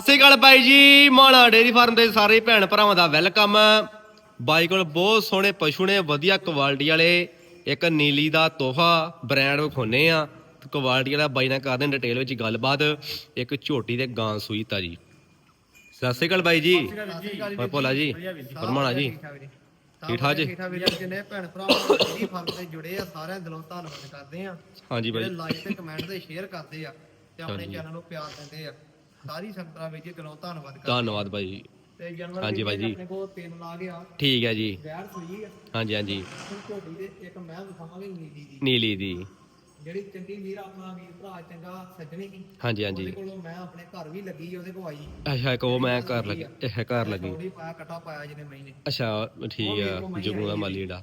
ਸਤਿ ਅਕਾਲ ਬਾਈ ਜੀ ਮਾਣਾ dairy farm ਦੇ ਸਾਰੇ ਭੈਣ ਭਰਾਵਾਂ ਦਾ ਵੈਲਕਮ। ਬਾਈ ਕੋਲ ਬਹੁਤ ਸੋਹਣੇ ਪਸ਼ੂ ਨੇ ਵਧੀਆ ਕੁਆਲਿਟੀ ਵਾਲੇ ਇੱਕ ਨੀਲੀ ਦਾ ਤੋਹਫਾ ਬ੍ਰਾਂਡ ਵਿਖਾਉਨੇ ਆ ਕੁਆਲਿਟੀ ਵਾਲਾ ਬਾਈ ਨਾਲ ਕਰਦੇ ਡਿਟੇਲ ਵਿੱਚ ਗੱਲਬਾਤ ਇੱਕ ਝੋਟੀ ਤੇ ਗਾਂ ਸੂਈ ਤਾ ਜੀ। ਸਤਿ ਸ਼੍ਰੀ ਅਕਾਲ ਬਾਈ ਜੀ। ਹੋਰ ਭੋਲਾ ਜੀ ਫਰਮਾਣਾ ਜੀ। ਠੀਕ ਠਾਕ ਜੀ? ਠੀਕ ਠਾਕ ਵੀਰ ਜਿੰਨੇ ਭੈਣ ਭਰਾ ਜਿਹੜੀ ਫਰਮ ਤੇ ਜੁੜੇ ਆ ਸਾਰਿਆਂ ਦਿਲੋਂ ਧੰਨਵਾਦ ਕਰਦੇ ਆ ਹਾਂਜੀ ਬਾਈ। ਲਾਈਕ ਤੇ ਕਮੈਂਟ ਤੇ ਸ਼ੇਅਰ ਕਰਦੇ ਆ ਤੇ ਆਪਣੇ। ਚੈਨਲ ਨੂੰ ਪਿਆਰ ਦਿੰਦੇ ਆ। ਸਾਰੀ ਸੰਗਤਾਂ ਵਿੱਚ ਦਿਲੋਂ ਧੰਨਵਾਦ ਕਰਦੇ ਧੰਨਵਾਦ ਬਾਈ ਜੀ ਤੇ ਜਨਵਰ ਹਾਂਜੀ ਬਾਈ ਜੀ। ਆਪਣੇ ਕੋਲ ਤਿੰਨ ਲਾ ਗਿਆ। ਠੀਕ ਹੈ ਜੀ। ਆ ਹਾਂਜੀ ਹਾਂਜੀ। ਹੁਣ ਝੋਟੀ ਦੇ ਇੱਕ ਮੈਂ ਵਿਖਾਵਾਂਗੇ ਨੀਲੀ ਦੀ। ਨੀਲੀ ਦੀ। ਜਿਹੜੀ ਚੰਗੀ ਵੀਰ ਆਪਣਾ ਵੀਰ ਭਰਾ ਚੰਗਾ ਸੱਜਣੀ। ਸੀ ਹਾਂਜੀ। ਉਹਦੇ ਹਾਂਜੀ ਕੋਲੋਂ ਮੈਂ ਆਪਣੇ ਘਰ ਵੀ ਲੱਗੀ ਉਹਦੇ ਕੋਲ ਆਈ। ਅੱਛਾ ਉਹ ਮੈਂ ਘਰ ਲੱਗੀ ਇਹ ਘਰ ਲੱਗੀ। ਥੋੜੀ ਪਾਇਆ ਕਟਾ ਪਾਇਆ ਜਿਹਨੇ ਮਹੀਨੇ। ਅੱਛਾ ਠੀਕ ਆ ਜੁਗੂ ਦਾ ਮਾਲੀ ਜਿਹੜਾ।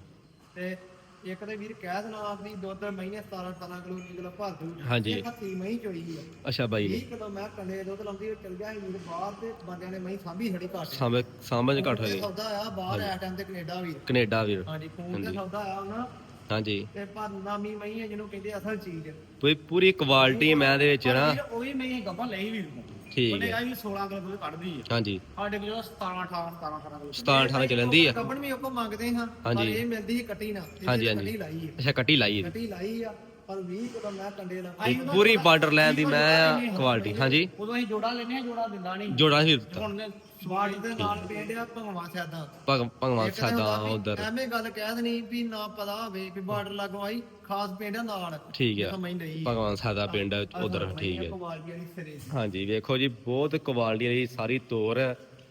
ਤੇ ਇੱਕ ਤੇ ਵੀਰ ਕਹਿ ਦੇਣਾ ਆਪਣੀ ਦੁੱਧ ਮਹੀਨੇ 17 18 ਕਿਲੋ ਨਿਕਲ ਭਰ ਦੂ ਹਾਂਜੀ। ਇਹ ਹੱਥੀ ਮਹੀਂ ਚੋਈ ਆ। ਅੱਛਾ ਬਾਈ ਨੇ। 20 ਕਿਲੋ ਮੈਂ ਕੰਡੇ ਦੁੱਧ ਲਾਉਂਦੀ ਉਹ ਚਲ ਗਿਆ ਸੀ ਵੀਰ ਬਾਹਰ ਤੇ ਬੰਦਿਆਂ ਨੇ ਮਹੀਂ ਸਾਂਭੀ ਛੜੀ ਘੱਟ। ਸਾਂਭ ਸਾਂਭਝ ਘੱਟ ਹੋ ਤੇ ਗਈ ਸੌਦਾ ਆ ਬਾਹਰ ਐ ਟਾਈਮ ਤੇ ਕੈਨੇਡਾ ਵੀਰ ਕੈਨੇਡਾ ਵੀਰ ਹਾਂਜੀ ਫੋਨ ਤੇ ਸੌਦਾ ਆ ਉਹਨਾਂ। ਹਾਂਜੀ। ਤੇ ਪਰ ਨਾਮੀ ਮਹੀਂ ਹੈ ਜਿਹਨੂੰ ਕਹਿੰਦੇ ਅਸਲ ਚੀਜ਼। ਪੂਰੀ ਪੂਰੀ ਕੁਆਲਿਟੀ ਮੈਂ ਦੇ ਵਿੱਚ ਨਾ ਵੀਰ ਉਹੀ ਨਹੀਂ ਗੱਬਾ ਲਈ ਵੀਰ ਨੂੰ ਠੀਕ ਉਹਨੇ ਹੈ। ਆ ਵੀ 16 ਕਿਲੋ ਦੁੱਧ ਕੱਢਦੀ ਹੈ ਹਾਂਜੀ। ਸਾਡੇ ਕੋਲ 17 18 17 18 ਕਿਲੋ 17 18 ਚੱਲਦੀ ਆ। ਕੱਪਣ ਵੀ ਉਹ ਮੰਗਦੇ ਹਾਂ ਪਰ ਹਾਂਜੀ। ਇਹ ਮਿਲਦੀ ਸੀ ਕੱਟੀ ਨਾ ਇਹਦੀ ਹਾਂਜੀ, ਕੱਟੀ ਹਾਂਜੀ। ਲਾਈ ਹੈ ਅੱਛਾ ਕੱਟੀ ਲਾਈ ਇਹਦੀ। ਕੱਟੀ ਲਾਈ ਆ ਪਰ 20 ਕਿਲੋ ਮੈਂ ਕੰਡੇ ਲਾ ਇਹ ਪੂਰੀ ਬਾਰਡਰ ਲਾਈਨ ਦੀ ਮੈਂ ਆ ਕੁਆਲਿਟੀ ਹਾਂਜੀ। ਉਦੋਂ ਅਸੀਂ ਜੋੜਾ ਲੈਨੇ ਆ ਜੋੜਾ ਦਿੰਦਾ ਨਹੀਂ। ਜੋੜਾ ਹੀ ਦਿੱਤਾ। ਹੁਣ ਸਵਾਲ ਦੇ ਨਾਲ ਪਿੰਡ ਆ ਭਗਵਾ ਸਿਆਦਾ ਭਗ- ਭਗਵਾਨ ਇੱਕ ਤਾਂ ਸਾਦਾ ਹੁੰਦਾ ਵੀ ਉਧਰ। ਐਵੇਂ ਗੱਲ ਕਹਿ ਦੇਣੀ ਵੀ ਨਾ ਪਤਾ ਹੋਵੇ ਵੀ ਬਾਰਡਰ ਲੱਗੋ ਆਈ ਖਾਸ ਪਿੰਡ ਆ ਨਾਲ। ਠੀਕ ਆ। ਸਮਝ ਨਹੀਂ ਭਗਵਾਨ ਸਾਦਾ ਪਿੰਡ ਉਧਰ ਠੀਕ ਹੈ ਕੁਮਾਰੀ ਵਾਲੀ ਸਿਰੇ ਦੀ। ਹਾਂਜੀ ਵੇਖੋ ਜੀ ਬਹੁਤ ਕੁਆਲਿਟੀ ਵਾਲੀ ਸਾਰੀ ਤੋਰ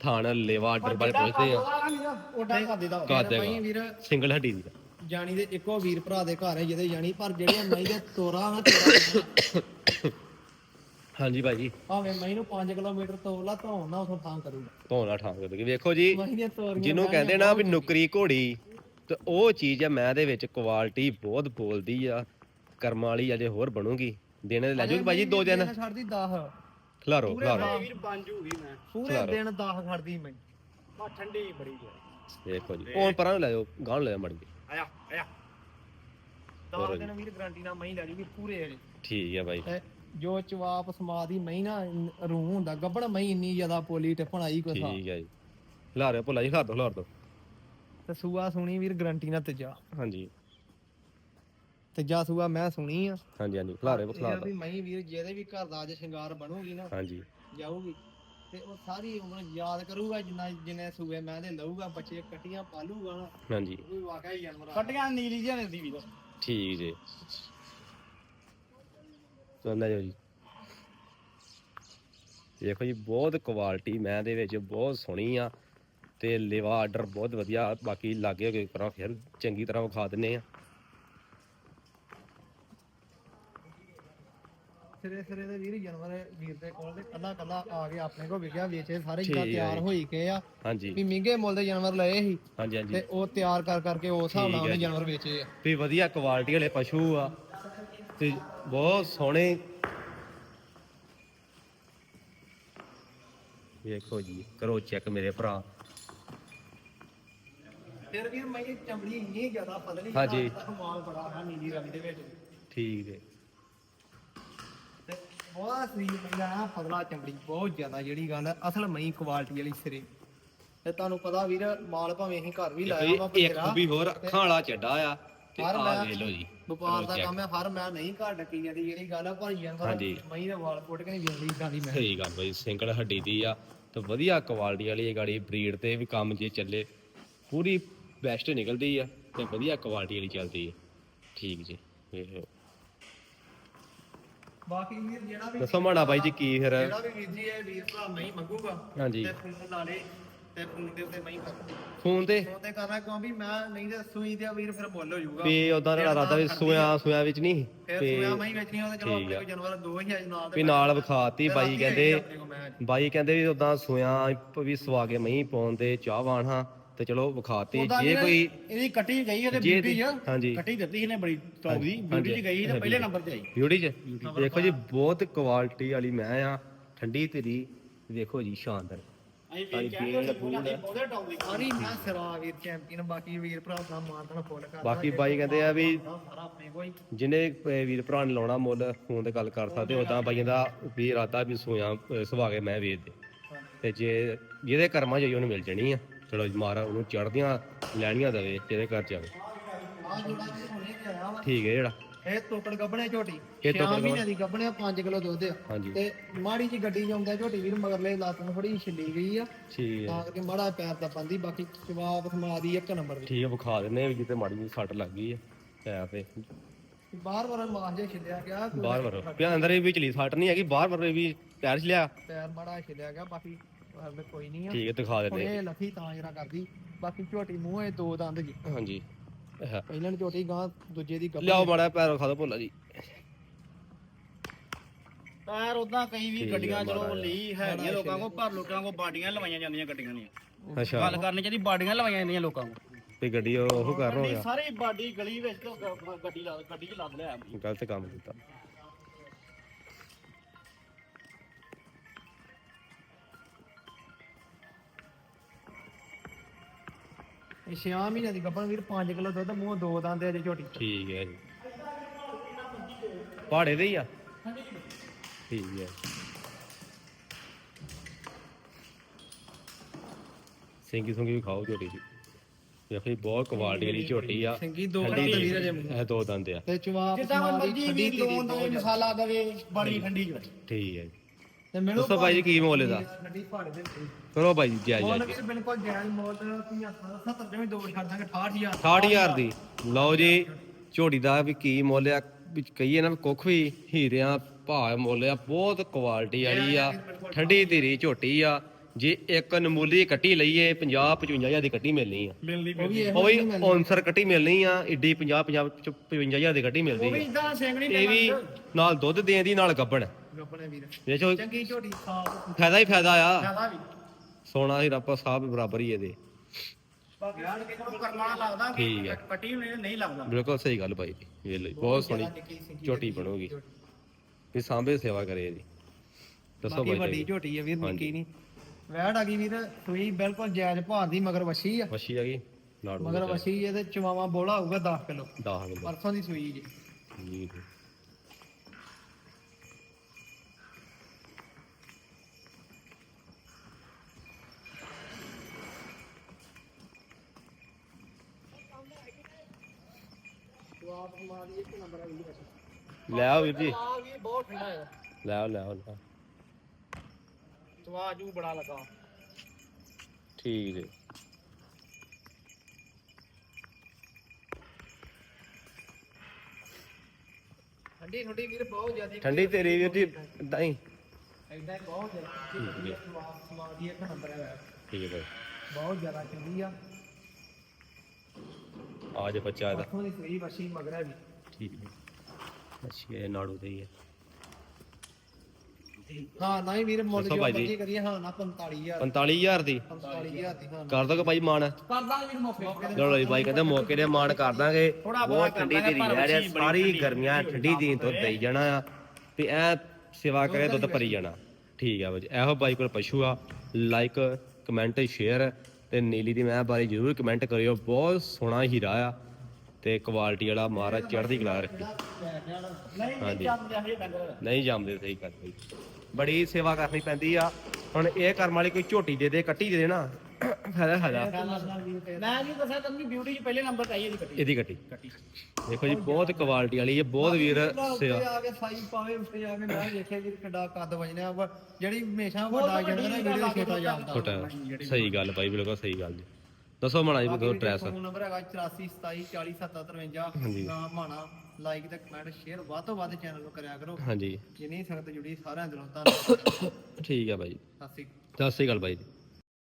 ਥਾਣ ਲੇਵਾ ਆਰਡਰ ਬਾਰੇ ਪੁੱਛਦੇ ਆ। ਉਹਦਾ ਘਰ ਦੇ ਦਾ ਘਰ ਦੇ ਭਾਈ ਵੀਰ ਸਿੰਗਲ ਹੱਡੀ ਦੀ। ਜਾਣੀ ਦੇ ਇੱਕੋ ਵੀਰ ਭਰਾ ਦੇ ਘਰ ਹੈ ਜਿਹਦੇ ਜਾਣੀ ਪਰ ਜਿਹੜੀਆਂ ਮਈ ਦੇ ਤੋਰਾ ਨਾ ਤੋਰਾ। ਹਾਂਜੀ ਭਾਜੀ ਭਾਵੇਂ ਮਈ ਨੂੰ 5 ਕਿਲੋਮੀਟਰ ਤੋਰ ਲਾ ਧੌਣ ਨਾ ਉਥੋਂ ਥਾਂ ਕਰੂਗਾ। ਧੋਣਾ ਠਾਂ ਕਰਕੇ ਵੇਖੋ ਜੀ ਤੋਰੀਆਂ ਜਿਹਨੂੰ ਕਹਿੰਦੇ ਨਾ ਵੀ ਨੁਕਰੀ ਘੋੜੀ ਤੇ ਉਹ ਚੀਜ਼ ਆ ਮੈਂ ਦੇ ਵਿੱਚ ਕੁਆਲਿਟੀ ਬਹੁਤ ਬੋਲਦੀ ਆ। ਕਰਮ ਵਾਲੀ ਅਜੇ ਹੋਰ ਬਣੂਗੀ। ਦਿਨ ਦੇ ਲੈ ਜੂ ਭਾਜੀ ਦੋ ਦਿਨ। ਛੱਡਦੀ 10 ਖਲਾਰੋ ਖਲਾਰੋ। ਵੀਰ ਬਣ ਜੂਗੀ ਮੈਂ। ਪੂਰੇ ਦਿਨ 10 ਖੜਦੀ ਮਈ ਆ ਠੰਡੀ ਬੜੀ ਹੈ। ਵੇਖੋ ਜੀ ਹੁਣ ਪਰਾਂ ਨੂੰ ਲੈ ਜਾਓ ਗਾਂ ਨੂੰ ਲੈ ਜਾਓ ਮੜ ਗਈ ਆਇਆ ਆਇਆ। 10 ਦਿਨ ਵੀਰ ਗਾਰੰਟੀ ਨਾਲ ਮਈ ਲੈ ਜੂਗੀ ਪੂਰੇ। ਠੀਕ ਆ ਤੇ ਜੋ ਚਵਾਪ ਸਮਾਦੀ ਮਈ ਨਾ ਰੂਹ ਹੁੰਦਾ ਗੱਬੜ ਮਈ ਇੰਨੀ ਜ਼ਿਆਦਾ ਪੋਲੀ ਟੱਪਣ ਆਈ ਕੋਈ ਹਿਸਾਬ। ਠੀਕ ਆ ਜੀ। ਖਲਾਰਿਓ ਭੁੱਲਾ ਜੀ ਖਲਾਰ ਦੋ ਖਲਾਰ ਦੋ। ਤੇ ਸੂਆ ਸੁਣੀ ਵੀਰ ਗਾਰੰਟੀ ਨਾਲ ਤੇਜਾ ਹਾਂਜੀ। ਤੇਜਾ ਸੂਆ ਮੈਂ ਸੁਣੀ ਆ। ਹਾਂਜੀ ਹਾਂਜੀ ਖਲਾਰਿਓ ਇਹ ਆ ਖਲਾਰ ਵੀ ਦੋ ਮਈ ਵੀਰ ਜਿਹਦੇ ਵੀ ਘਰ ਦਾ ਅੱਜ ਸ਼ਿੰਗਾਰ ਬਣੂਗੀ ਨਾ ਹਾਂਜੀ। ਜਾਊਗੀ। ਤੇ ਉਹ ਸਾਰੀ ਉਮਰ ਯਾਦ ਕਰੂਗਾ ਜਿੰਨਾ ਜਿੰਨੇ ਸੂਏ ਮੈਂ ਦੇ ਲਊਗਾ ਬੱਚੇ ਕੱਟੀਆਂ ਪਾਲੂਗਾ ਨਾ। ਹਾਂਜੀ। ਉਹ ਵੀ ਵਾਕਿਆ ਹੀ ਜਾਨਵਰ। ਕੱਟੀਆਂ ਨੀਲੀ ਜਿਹਾ ਦਿੰਦੀ ਵੀਰ। ਠੀਕ ਜੀ। ਚੱਲ ਲੈ ਜਾਓ ਜੀ। ਦੇਖੋ ਜੀ ਬਹੁਤ ਕੁਆਲਿਟੀ ਮੈਂ ਦੇ ਵਿੱਚ ਬਹੁਤ ਸੋਹਣੀ ਆ ਤੇ ਲਿਵਾ ਆਰਡਰ ਬਹੁਤ ਵਧੀਆ ਬਾਕੀ ਲਾਗੇ ਹੋ ਕੇ ਕਰਾਂ ਫਿਰ ਚੰਗੀ ਤਰ੍ਹਾਂ ਵਿਖਾ ਦਿੰਨੇ ਆ। ਸਿਰੇ ਸਿਰੇ ਦੇ ਵੀਰ ਜਾਨਵਰ ਵੀਰ ਦੇ ਕੋਲ ਤੇ ਕੱਲਾ ਕੱਲਾ ਆ ਕੇ ਆਪਣੇ ਕੋਲ ਵਿਕਿਆ ਵੇਚੇ ਸਾਰੇ ਜਿੱਦਾਂ ਠੀਕ ਹੈ ਤਿਆਰ ਜੀ। ਹੋਈ ਗਏ ਆ। ਹਾਂਜੀ। ਵੀ ਮਹਿੰਗੇ ਮੁੱਲ ਦੇ ਜਾਨਵਰ ਲਏ ਸੀ ਹਾਂਜੀ ਹਾਂਜੀ। ਤੇ ਉਹ ਤਿਆਰ ਕਰ ਕਰਕੇ ਉਸ ਹਿਸਾਬ ਨਾਲ ਠੀਕ ਹੈ ਉਹਨੇ ਜੀ। ਜਾਨਵਰ ਵੇਚੇ ਆ। ਵੀ ਵਧੀਆ ਕੁਆਲਿਟੀ ਵਾਲੇ ਪਸ਼ੂ ਆ ਤੇ ਬਹੁਤ ਸੋਹਣੇ। ਵੇਖੋ ਜੀ ਕਰੋ ਚੈੱਕ ਮੇਰੇ ਭਰਾ। ਫਿਰ ਵੀਰ ਮੈਂ ਚਮੜੀ ਇੰਨੀ ਜ਼ਿਆਦਾ ਫਲਣੀ ਹਾਂਜੀ। ਕਮਾਲ ਬੜਾ ਹੈ ਨੀਲੀ ਰੰਗ ਦੇ ਵਿੱਚ। ਠੀਕ ਹੈ। ਤੇ ਬਹੁਤ ਪੈਂਦਾ ਨਾ ਫਦਲਾ ਚਮੜੀ ਬਹੁਤ ਜ਼ਿਆਦਾ ਜਿਹੜੀ ਗੱਲ ਹੈ, ਅਸਲ ਮਈ ਕੁਆਲਿਟੀ ਵਾਲੀ ਸਿਰੇ। ਤੇ ਤੁਹਾਨੂੰ ਪਤਾ ਵੀਰ ਮਾਲ ਭਾਵੇਂ ਅਸੀਂ ਘਰ ਵੀ ਲਾਇਆ ਵਾ ਇੱਕ ਵੀ ਹੋਰ ਅੱਖਾਂ ਵਾਲਾ ਚੱਡਾ ਆ। ਤੇ ਹਰ ਆ ਮੈਂ- ਵੇਖ ਲਓ ਜੀ। ਵਪਾਰ ਦਾ ਕੰਮ ਹੈ ਹਰ ਮੈਂ ਨਹੀਂ ਘਰ ਡੱਕੀ ਜਾਂਦੀ ਜਿਹੜੀ ਗੱਲ ਆ ਪਰ ਜਾਨਵਰ ਹਾਂਜੀ। ਮਈ ਦੇ ਵਾਲ ਪੁੱਟ ਕੇ ਨਹੀਂ ਜਾਂਦੀ ਇਦਾਂ ਦੀ ਮੈਂ। ਸਹੀ ਗੱਲ ਬਈ ਸਿੰਗਲ ਹੱਡੀ ਦੀ ਆ ਤੇ ਵਧੀਆ ਕੁਆਲਿਟੀ ਵਾਲੀ ਇਹ ਗਾੜੀ ਬਰੀਡ ਤੇ ਵੀ ਕੰਮ ਜੇ ਚੱਲੇ ਪੂਰੀ ਬੈਸਟ ਨਿਕਲਦੀ ਆ ਤੇ ਵਧੀਆ ਕੁਆਲਿਟੀ ਵਾਲੀ ਚੱਲਦੀ ਹੈ ਠੀਕ ਜੀ ਵੇਖੋ ਬਾਕੀ ਵੀਰ ਜਿਹੜਾ ਵੀ ਦੱਸੋ ਮਾਣਾ ਬਾਈ ਜੀ ਕੀ ਫਿਰ? ਜਿਹੜਾ ਵੀ ਵੀਰ ਜੀ ਇਹ ਵੀਰ ਭਰਾ ਨਹੀਂ ਮੰਗੂਗਾ ਹਾਂਜੀ। ਤੇ ਫੋਨ ਲਾ ਲੇ ਤੇ ਫੋਨ ਦੇ ਉੱਤੇ ਮੈਂ ਕਰ ਫੋਨ ਤੇ? ਫੋਨ ਤੇ ਕਰਨਾ ਕਿਉਂ ਵੀ ਮੈਂ ਨਹੀਂ ਤੇ ਸੂਈ ਤੇ ਵੀਰ ਫਿਰ ਮੁੱਲ ਹੋ ਜਾਊਗਾ ਵੀ ਉਦਾਂ ਦਾ ਇਰਾਦਾ ਵੀ ਸੋਇਆ ਸੋਇਆ ਵਿੱਚ ਨਹੀਂ। ਫਿਰ ਤੇ ਸੂਇਆ ਮੈਂ ਵੇਚਣੀ ਉਹਦੇ ਚਲੋ ਠੀਕ ਆਪਣੇ ਆ। ਕੋਲ ਜਾਨਵਰ ਦੋ ਹੀ ਆ ਨਾਲ ਵੀ ਨਾਲ ਵਿਖਾਤੀ ਬਾਈ ਕਹਿੰਦੇ ਬਾਈ ਕਹਿੰਦੇ ਵੀ ਉਦਾਂ ਸੋਇਆ ਵੀ ਸਵਾ ਕੇ ਮਹੀਂ ਪਾਉਣ ਦੇ ਚਾਹਵਾਨ ਹਾਂ ਤੇ ਚਲੋ ਵਿਖਾਤੀ। ਜੇ ਕੋਈ ਇਹਦੀ ਕੱਟੀ ਗਈ ਇਹਦੇ ਜੇ ਬਿਊਟੀ ਚ। ਹਾਂਜੀ। ਕੱਟੀ ਦਿੱਤੀ ਇਹਨੇ ਬੜੀ ਟੌਪ ਦੀ ਬਿਊਟੀ ਚ ਗਈ ਤੇ। ਪਹਿਲੇ ਨੰਬਰ ਤੇ ਆਈ। ਬਿਊਟੀ ਚ? ਦੇਖੋ ਜੀ ਬਹੁਤ ਕੁਆਲਿਟੀ ਵਾਲੀ ਮੈਂ ਆ। ਠੰਡੀ ਤੇਰੀ ਦੇਖੋ ਜੀ ਸ਼ਾਨਦਾਰ। ਅਸੀਂ ਕੇ ਸਾਰੀ ਮੈਂ ਸਿਰਾ ਵੀਰ ਚੈਂਪੀਅਨ ਬਾਕੀ ਵੀਰ ਭਰਾ ਦਾ ਮਾਰਦਣ ਫੁੱਲ ਕਰਦਾ। ਬਾਕੀ ਬਾਈ ਕਹਿੰਦੇ ਆ ਵੀ ਸਾਰਾ ਆਪਣੇ ਕੋਈ ਜਿਹਨੇ ਅਹ, ਵੀਰ ਭਰਾ ਨੇ ਲਾਉਣਾ ਮੁੱਲ ਫੋਨ ਤੇ ਗੱਲ ਕਰ ਸਕਦੇ ਉਦਾਂ ਬਾਈਆਂ ਦਾ ਵੀ ਇਰਾਦਾ ਵੀ ਸੋਇਆ ਅਹ, ਸੁਭਾ ਕੇ ਮੈਂ ਵੇਚ ਦੇ। ਤੇ ਜੇ ਜਿਹਦੇ ਕਰਮਾਂ 'ਚ ਉਹਨੂੰ ਮਿਲ ਜਾਣੀ ਆ ਚਲੋ ਮਾਰਾ ਉਹਨੂੰ ਚੜਦੀਆਂ ਲੈਣੀਆਂ ਦਵੇ ਜਿਹਦੇ ਘਰ ਚ ਆਵੇ। ਆ ਜਿਹੜਾ ਵੀ ਹੁਣੇ ਤੇ ਆਇਆ ਵਾ। ਠੀਕ ਹੈ ਜਿਹੜਾ। ਇਹ ਤੋਕੜ ਗੱਬਣੇ ਝੋਟੀ। ਇਹ 6 ਤੋਕੜ ਮਹੀਨੇ ਦੀ ਗੱਬਣੇ 5 ਕਿਲੋ ਦੁੱਧ ਆ। ਹਾਂਜੀ। ਤੇ ਮਾੜੀ ਜੀ ਗੱਡੀ ਜਾਉਂਦਾ ਝੋਟੀ ਵੀਰ ਮਗਰਲੇ ਲੱਤ ਨੂੰ ਥੋੜੀ ਛਿੱਲੀ ਗਈ ਆ। ਠੀਕ ਹੈ ਤਾਂ ਕਰਕੇ ਮਾੜਾ ਪੈਰ ਦਾ ਬੰਦੀ ਬਾਕੀ ਜਵਾਬ ਸਮਾ ਦੀ ਇੱਕ ਨੰਬਰ ਦੀ। ਠੀਕ ਹੈ ਵਿਖਾ ਦਿੰਦੇ ਆ ਵੀ ਜਿੱਤੇ ਮਾੜੀ ਜਿਹੀ ਸੱਟ ਲੱਗ ਗਈ ਆ ਪੈਰ ਤੇ। ਬਾਹਰ ਵਾਰ ਮਾਰ ਜੇ ਛਿੱਲਿਆ ਗਿਆ। ਬਾਹਰ ਵਰ ਪਿਆ ਅੰਦਰ ਵੀ ਚਲੀ ਸੱਟ ਨਹੀਂ ਹੈਗੀ ਬਾਹਰ ਵਰ ਵੀ ਪੈਰ ਚ ਲਿਆ ਪੈਰ ਮਾੜਾ ਛਿੱਲਿਆ ਗਿਆ ਬਾਕੀ ਹਾਲੇ ਕੋਈ ਨਹੀਂ ਆ। ਠੀਕ ਹੈ ਦਿਖਾ ਹੁਣ ਦਿੰਦੇ ਆ। ਇਹ ਲੱਥੀ ਤਾਂ ਜਰਾ ਕਰਦੀ ਬਾਕੀ ਝੋਟੀ ਮੂੰਹ ਇਹ ਦੋ ਦੰਦ ਜੀ। ਹਾਂਜੀ। ਪਹਿਲਾਂ ਝੋਟੀ ਗਾਂ ਦੂਜੇ ਦੀ ਗੱਬਣ ਲਿਆਓ ਮਾੜਾ ਪੈਰ ਖਾ ਦੋ ਭੋਲਾ ਜੀ। ਟਾਇਰ ਉਦਾਂ ਕਈ ਵੀ ਗੱਡੀਆਂ ਚਲੋ। ਲਈ ਹੈਗੀਆਂ ਲੋਕਾਂ ਕੋ ਪਰ ਲੋਕਾਂ ਕੋ ਬਾਡੀਆਂ ਲਵਾਈਆਂ ਜਾਂਦੀਆਂ ਗੱਡੀਆਂ ਦੀਆਂ। ਅੱਛਾ। ਗੱਲ ਕਰਨੀ ਚਾਹੀਦੀ ਬਾਡੀਆਂ ਲਵਾਈਆਂ ਜਾਂਦੀਆਂ ਲੋਕਾਂ ਕੋ ਤੇ ਗੱਡੀ ਉਹ ਕਰ ਹੋ ਗਿਆ ਸਾਰੀ ਬਾਡੀ ਗਲੀ ਵਿੱਚ ਤੋਂ ਗ- ਗੱਡੀ ਲਾ ਗੱਡੀ ਚ ਲੱਦ ਲਿਆ। ਗਲਤ ਕੰਮ ਕੀਤਾ। ਇਹ 6 ਮਹੀਨਿਆਂ ਦੀ ਗੱਬਣ ਵੀਰ 5 ਕਿਲੋ ਦੁੱਧ ਮੂੰਹ ਦੋ ਦੰਦ ਅਜੇ ਝੋਟੀ ਠੀਕ ਹੈ ਜੀ। ਪਹਾੜੇ ਦੇ ਹੀ ਆ? ਠੀਕ ਹੈ। ਸਿੰਗੀ ਸੁੰਗੀ ਵੀ ਖਾਓ ਝੋਟੀ ਜੀ। ਵੇਖੋ ਜੀ ਬਹੁਤ ਕੁਆਲਿਟੀ ਵਾਲੀ ਝੋਟੀ ਆ। ਸਿੰਗੀ ਦੋ ਦੰਦ ਦੀ ਵੀਰ ਅਜੇ ਮੂੰਹ ਇਹ ਦੋ ਦੰਦ ਆ। ਤੇ ਚਵਾਪ ਜਿੱਦਾਂ ਮਰਜ਼ੀ ਵੀ ਲੋਨ ਦੇ। ਮਸਾਲਾ ਦਵੇ ਬੜੀ ਠੰਡੀ ਚ ਠੀਕ ਹੈ ਜੀ। ਤੇ ਮਿਲੋ ਦੱਸੋ ਬਾਈ ਜੀ ਕੀ ਮੁੱਲ ਇਹਦਾ? ਦੇ ਵਿੱਚ ਕਰੋ ਬਾਈ ਜੀ ਜਾਇਜ਼ ਮੁੱਲ ਜਾਇਜ਼ ਬਿਲਕੁਲ ਜਾਇਜ਼ ਮੁੱਲ 70 ਜਿਵੇਂ ਦੋ ਛੱਡ ਦਾਂਗੇ 68000 60000 ਦੀ। ਲਓ ਜੀ ਝੋਟੀ ਦਾ ਵੀ ਕੀ ਮੁੱਲ ਆ ਵੀ ਕਹੀਏ ਨਾ ਕੁੱਖ ਵੀ ਹੀਰਿਆਂ ਭਾਅ ਮੁੱਲ ਆ ਬਹੁਤ ਕੁਆਲਿਟੀ ਵਾਲੀ ਆ ਠੰਡੀ ਧੀਰੀ ਝੋਟੀ ਆ। ਜੇ ਇੱਕ ਨਮੂਲੀ ਕੱਟੀ ਲਈਏ 50 55000 ਦੀ ਕੱਟੀ ਮਿਲਣੀ ਆ। ਵੀ ਇਹੋ ਉਹ ਵੀ ਔਨਸਰ ਕੱਟੀ ਮਿਲਣੀ ਆ ਏਡੀ 50 50 55000 ਦੀ ਕੱਟੀ ਮਿਲਦੀ ਆ। ਇਦਾਂ ਸੇਂਗਣੀ ਇਹ ਵੀ ਨਾਲ ਦੁੱਧ ਦੇਣ ਦੀ ਨਾਲ ਗੱਬਣ। ਗੱਬਣੇ ਵੀਰ। ਚੰਗੀ ਝੋਟੀ। ਸਾਫ਼ ਫਾਇਦਾ ਹੀ ਫਾਇਦਾ ਆ। ਜ਼ਿਆਦਾ ਵੀ। ਸੋਨਾ ਹੀ ਰੱਪਾ ਸਾਹਿਬ ਬਰਾਬਰ ਹੀ ਇਹਦੇ। ਬਾਕੀ ਯਾਰ ਕਿਸੇ ਨੂੰ ਕਰਮਾਣਾ ਲੱਗਦਾ ਠੀਕ ਹੈ। ਕੱਟੀ ਨਹੀਂ ਨਹੀਂ ਲੱਗਦਾ। ਬਿਲਕੁਲ ਸਹੀ ਗੱਲ ਬਾਈ ਜੀ ਇਹ ਲਈ ਬਹੁਤ ਸੋਹਣੀ ਝੋਟੀ ਬਣੂਗੀ। ਵੀ ਸਾਂਭੇ ਸੇਵਾ ਕਰੇ ਇਹਦੀ। ਦੱਸੋ ਬਾਕੀ ਬਾਈ ਵੱਡੀ ਜੀ। ਝੋਟੀ ਆ ਵੀਰ ਹਾਂਜੀ। ਨਿੱਕੀ ਨਹੀਂ। ਵੈੜ ਆ ਗਈ ਵੀਰ ਸੂਈ ਬਿਲਕੁਲ ਜਾਇਜ਼ ਭਾਅ ਦੀ ਮਗਰ ਵਛੀ ਆ। ਮੱਛੀ ਆ ਗਈ? ਨਾੜੂ ਮਗਰ ਵਛੀ ਇਹਦੇ ਚਵਾਵਾ ਬੋਲਾ ਹੋਊਗਾ 10 ਕਿਲੋ। 10 ਕਿਲੋ। ਪਰਸੋਂ ਦੀ ਸੂਈ ਜੀ। ਠੀਕ ਹੈ। ਲੈ ਆਓ ਵੀਰ ਜੀ। ਆ ਵੀ ਬਹੁਤ ਠੰਡਾ ਹੈ ਲੈ ਆਓ ਲੈ ਆਓ ਲੈ ਆਓ। ਸਵਾਜੂ ਬੜਾ ਲੱਗਾ। ਠੀਕ ਜੀ ਠੰਡੀ ਠੰਡੀ ਵੀਰ ਬਹੁਤ ਜ਼ਿਆਦਾ ਠੰਡੀ ਤੇਰੀ ਵੀਰ ਜੀ ਇਦਾਂ ਹੀ ਐਦਾਂ ਹੀ ਬਹੁਤ ਜ਼ਿਆਦਾ ਹੈ। ਜਵਾਬ ਸਮਾ ਦੀ ਇੱਕ ਨੰਬਰ ਹੈ। ਠੀਕ ਹੈ ਬਹੁਤ ਜ਼ਿਆਦਾ ਚੰਗੀ ਆ। ਆ ਜਾ ਬੱਚਾ ਇਹਦਾ। ਦੀ ਸੂਈ ਵਛੀ ਮਗਰ ਹੈ ਵੀ। ਠੀਕ ਹੈ। ਅੱਛੀ ਇਹ ਨਾੜੂ ਤੇ ਹੀ ਹੈ। ਹਾਂ ਨਹੀਂ ਵੀਰ ਮੁੱਲ ਦੱਸੋ ਜੋ ਭਾਈ ਜੀ। ਮਰਜ਼ੀ ਕਰੀਏ ਹਾਂ ਨਾ 45000 45000 ਦੀ? 45000 ਦੀ ਹਾਂ। ਕਰ ਦੋਗੇ ਭਾਈ ਮਾਣ ਕਰਦਾ ਵੀਰ ਮੌਕੇ ਚਲੋ ਜੀ ਬਾਈ ਕਹਿੰਦੇ ਮੌਕੇ ਦੇ ਮਾਣ ਕਰ ਦਾਂਗੇ। ਥੋੜ੍ਹਾ ਬਹੁਤ ਬਹੁਤ ਠੰਡੀ ਕਰ ਦਾਂਗੇ, ਰਹਿ ਰਿਹਾ ਪਰ ਸਾਰੀ ਬੜੀ ਗਰਮੀਆਂ ਠੰਡੀ ਦੀ ਦੁੱਧ ਦੇਈ ਜਾਣਾ ਆ। ਤੇ ਐ ਸੇਵਾ ਕਰੇ ਦੁੱਧ ਭਰੀ ਜਾਣਾ। ਠੀਕ ਆ ਬਾਈ ਇਹੋ ਬਾਈ ਕੋਲ ਪਸ਼ੂ ਆ। ਲਾਈਕ ਕਮੈਂਟ ਸ਼ੇਅਰ ਤੇ ਨੀਲੀ ਦੀ ਮੈਂ ਬਾਰੇ ਜਰੂਰ ਕਮੈਂਟ ਕਰਿਓ। ਬਹੁਤ ਸੋਹਣਾ ਹੀਰਾ ਆ ਤੇ ਕੁਆਲਿਟੀ ਵਾਲਾ ਮਹਾਰਾਜ ਚੜ੍ਹਦੀ ਕਲਾ ਰੱਖੀ। ਨਹੀਂ ਹਾਂਜੀ। ਨਹੀਂ ਜਾਂਦੇ ਹਜੇ ਡੰਗਰ ਨਹੀਂ ਜੰਮਦੇ ਸਹੀ ਕਰ ਬਈ ਬੜੀ ਸੇਵਾ ਕਰਨੀ ਪੈਂਦੀ ਆ। ਹੁਣ ਇਹ ਕਰਮ ਵਾਲੀ ਕੋਈ ਝੋਟੀ ਦੇ ਦੇ ਕੱਟੀ ਦੇ ਦੇ ਨਾ। ਫਾਇਦਾ ਫਾਇਦਾ ਮੈਂ ਜੀ ਦੱਸਿਆ ਤੁਹਾਨੂੰ ਬਿਊਟੀ ਚ ਪਹਿਲੇ ਨੰਬਰ ਚਾਹੀਏ ਦੀ ਕੱਟੀ। ਇਹਦੀ ਕੱਟੀ। ਦੇਖੋ ਜੀ ਬਹੁਤ ਕੁਆਲਿਟੀ ਵਾਲੀ ਹੈ ਬਹੁਤ ਵੀਰ ਸੇਵਾ। ਆ ਕੇ ਸਾਈ ਪਾਵੇ ਉੱਤੇ ਆ ਕੇ ਮੈਂ ਦੇਖਿਆ ਵੀਰ ਕਿੱਡਾ ਕੱਦ ਵਜਣਾ ਜਿਹੜੀ ਹਮੇਸ਼ਾ ਵੱਡਾ ਜਾਂਦਾ ਨਾ ਵੀਡੀਓ ਛੋਟਾ ਜਾਂਦਾ ਛੋਟਾ ਸਹੀ ਗੱਲ ਬਾਈ ਬਿਲਕੁਲ ਸਹੀ ਗੱਲ ਜੀ। ਦੱਸੋ ਮਣਾ ਜੀ ਦੋ ਡਰੈਸ ਫੋਨ ਨੰਬਰ ਹੈਗਾ 84 27 40 57 ਹਾਂਜੀ। ਨਾਮ ਮਾਣਾ। ਲਾਈਕ ਤੇ ਕਮੈਂਟ ਸ਼ੇਅਰ ਵੱਧ ਤੋਂ ਵੱਧ ਚੈਨਲ ਨੂੰ ਕਰਿਆ ਕਰੋ। ਹਾਂਜੀ। ਜਿੰਨੀ ਸੰਗਤ ਜੁੜੀ ਸਾਰਿਆਂ ਦਿਲੋਂ ਧੰਨਵਾਦ। ਠੀਕ ਹੈ ਬਾਈ। ਸਤਿ ਸ਼੍ਰੀ ਅਕਾਲ। ਸਤਿ ਸ੍ਰੀ ਅਕਾਲ ਬਾਈ ਜੀ।